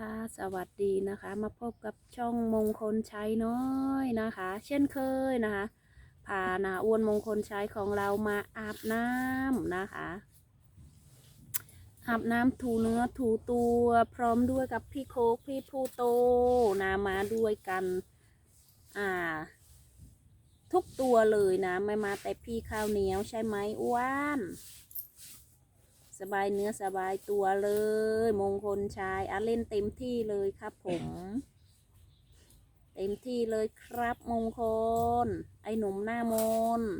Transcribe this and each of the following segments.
ค่ะสวัสดีนะคะ มาพบกับช่องมงคลชัยน้อยนะคะ เช่นเคยนะคะพานาอ้วนมงคลชัยของเรามาอาบน้ำนะคะ อาบน้ำถูเนื้อถูตัวพร้อมด้วยกับพี่โคกพี่พูโตนะมาด้วยกันอ่าทุกตัวเลยนะ ไม่มาแต่พี่ข้าวเหนียวใช่ไหมอ้วน บายเนื้อสบายตัวเลย มงคลชายอะเล่นเต็มที่เลยครับผม เต็มที่เลยครับมงคล ไอหนุ่มหน้ามนต์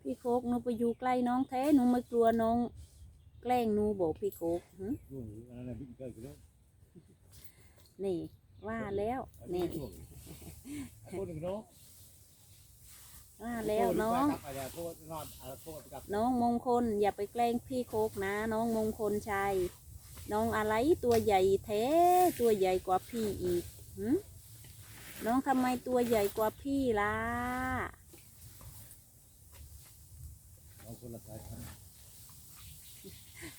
พี่โคกหนูไปอยู่ใกล้น้องแท้หนูไม่กลัวน้อง แกล้งหนูบอกพี่โคกหึนู่นอันนั้นบิ๊กเกอร์กั นแล้วนี่ ว่าแล้วนี่คนหนึ่งเนาะว่าแล้วน้องไปแล้วโทษนอนอะไรโทษกับน้องมงคล อย่าไปแกล้งพี่โคกนะ น้องมงคลชัยน้องอะไรตัวใหญ่แท้ตัวใหญ่กว่าพี่อีกหึน้องทำไมตัวใหญ่กว่าพี่ล่ะเอาคนละสายพันธุ์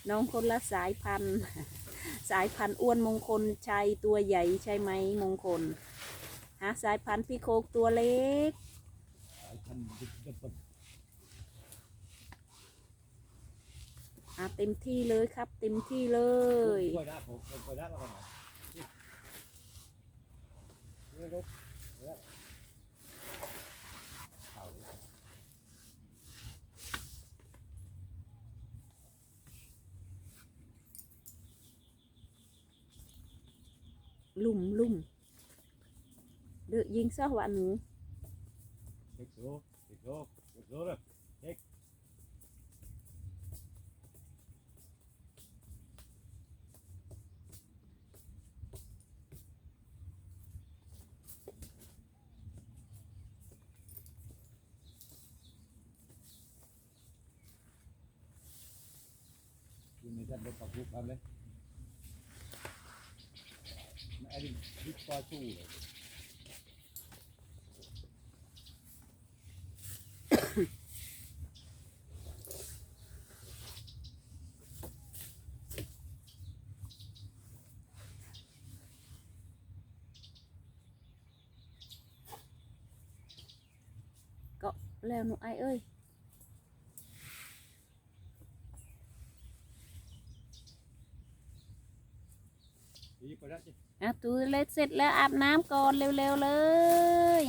น้องคนละสายพันธุ์ สายพันธุ์อ้วนมงคลชัยตัวใหญ่ใช่ไหมมงคลฮะสายพันธุ์พี่โคกตัวเล็กสาเกอร์อะเต็มที่เลยครับ เต็มที่เลยกล้วยด้าผมกล้วยด้าเราหน่อยนี่รถแล้วเอา ลุ่มลุ่มเดือยิงซะวะหนูเด็กโซ่เด็กโซ่เด็กโซ่เลยเด็กยู่ในชั้นรถขับทุกคันเลยไอ้นี่ บิ๊กปาชูเลย ก็แล้วหนูไอะตูเล็ดเสร็จแล้วอาบน้ำก่อนเร็วๆเลย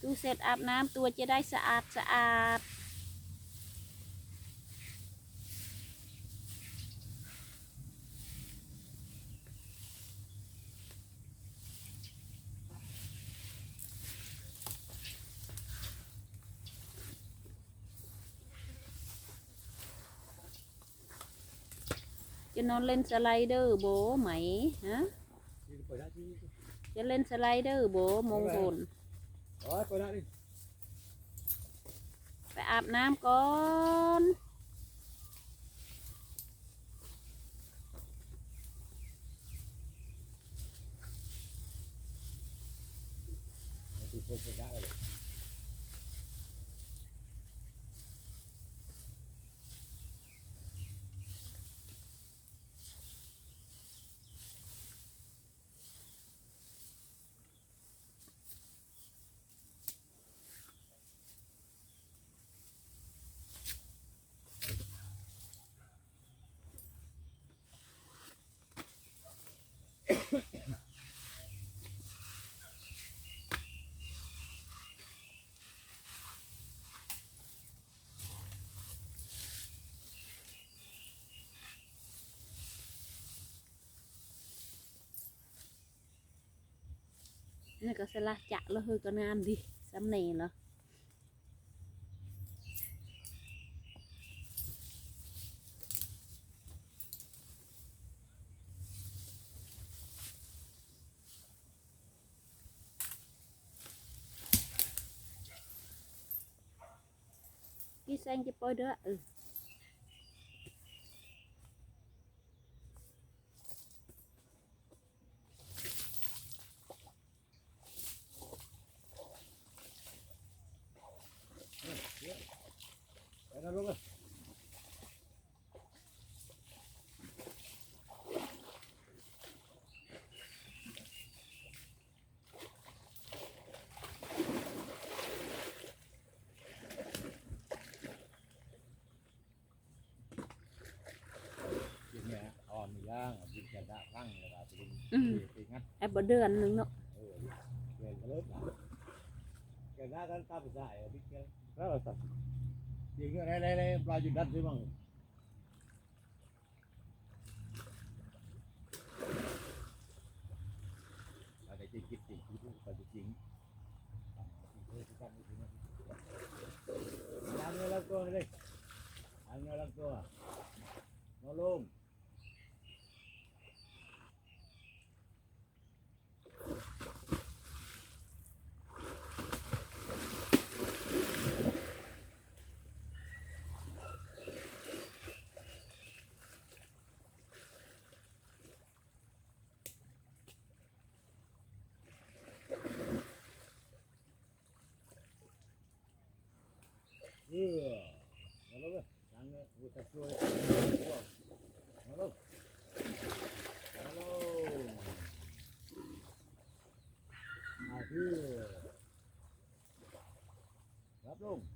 ตูเสร็จอาบน้ำตัวจะได้สะอาดสะอาด จะนอนเล่นสไลเดอร์โบไหมฮะดีไปแล้วจิจะเล่นสไลเดอร์โบมงคลโอ้ยไปแล้วดิไปอาบน้ำก่อนดีไปไปแล้วเลย นี่ก็สละจะแล้วเฮอก็งามดิสำเนีเหรอกี่แซงจะปล่อยเด้อเออ ร่างบินกระดาษร่างกระดาษไปอืม ไปงัดแอบบ่เดือนหนึงเนาะเออเกินก็เลิกละกระดาษกันตาภาษาอะบิ๊กเกอร์แล้วสัตว์ยิงอะไรอะไรปลาจุดดัดใช่มั้งอะไรจริงจริงจริงจริงจริงจริงอันนี้เราตัวเลยอันนี้เราตัวน้องลุง เออมาแล้วเว้ยทางนี้กูจะช่วยมาแล้วมาแล้วมาที่รับลงของ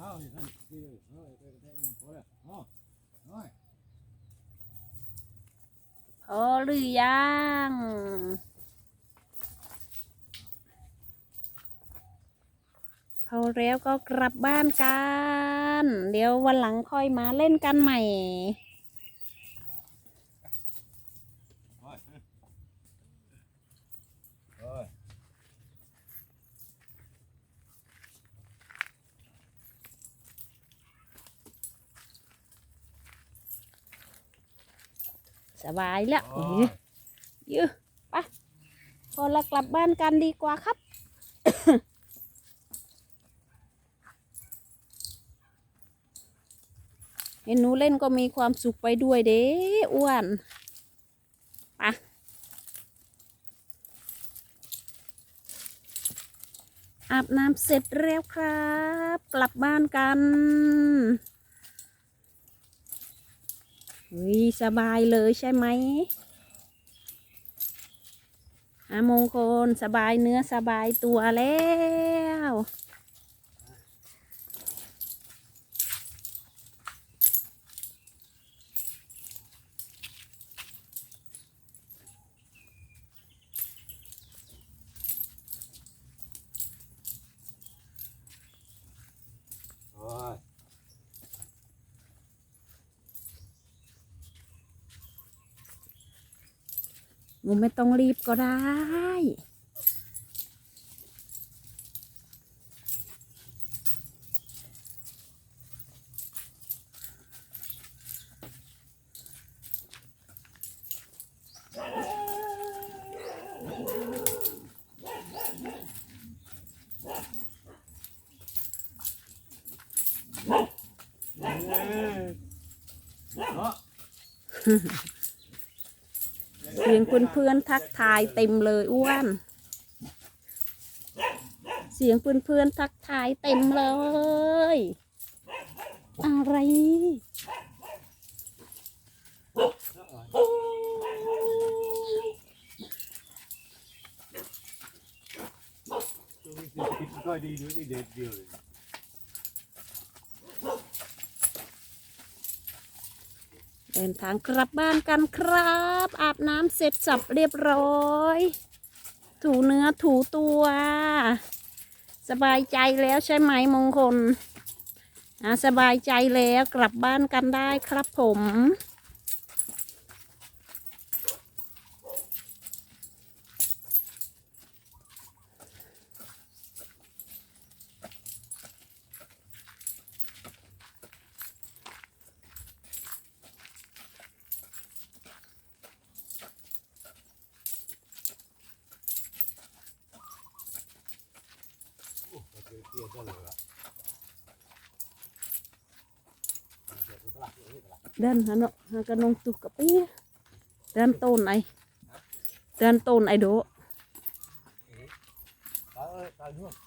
เอาที่ท่านที่เออเออเออพอแล้วอ๋อน้อยพอหรือยังพอแล้วก็กลับบ้านกัน เดี๋ยววันหลังค่อยมาเล่นกันใหม่ โอ้ยโอ้ย สบายแล้วโอ้เอ้ยยยือไปพอเรากลับบ้านกันดีกว่าครับ เห็นหนูเล่นก็มีความสุขไปด้วยเด้อ้วนไปอาบน้ำเสร็จแล้วครับ กลับบ้านกัน วิสบายเลยใช่ไหมอามงคลสบายเนื้อสบายตัวแล้ว โอ้ย หนูไม่ต้องรีบก็ได้เนาะ เสียงเพื่อนๆทักทายเต็มเลยอ้วน เสียงเพื่อนๆทักทายเต็มเลย อะไรตัวนี้คือคิดก็ดีด้วยนี่ เดินทางกลับบ้านกันครับ อาบน้ำเสร็จสับเรียบร้อย ถูเนื้อถูตัว สบายใจแล้วใช่ไหมมงคลอะสบายใจแล้วกลับบ้านกันได้ครับผม เตี้ยได้เลยอะเดี๋ยวตลาดเดี๋ยวตลาด Dan ano, ganong tu kapi. Dan ton ay. Dan ton ay do. ตา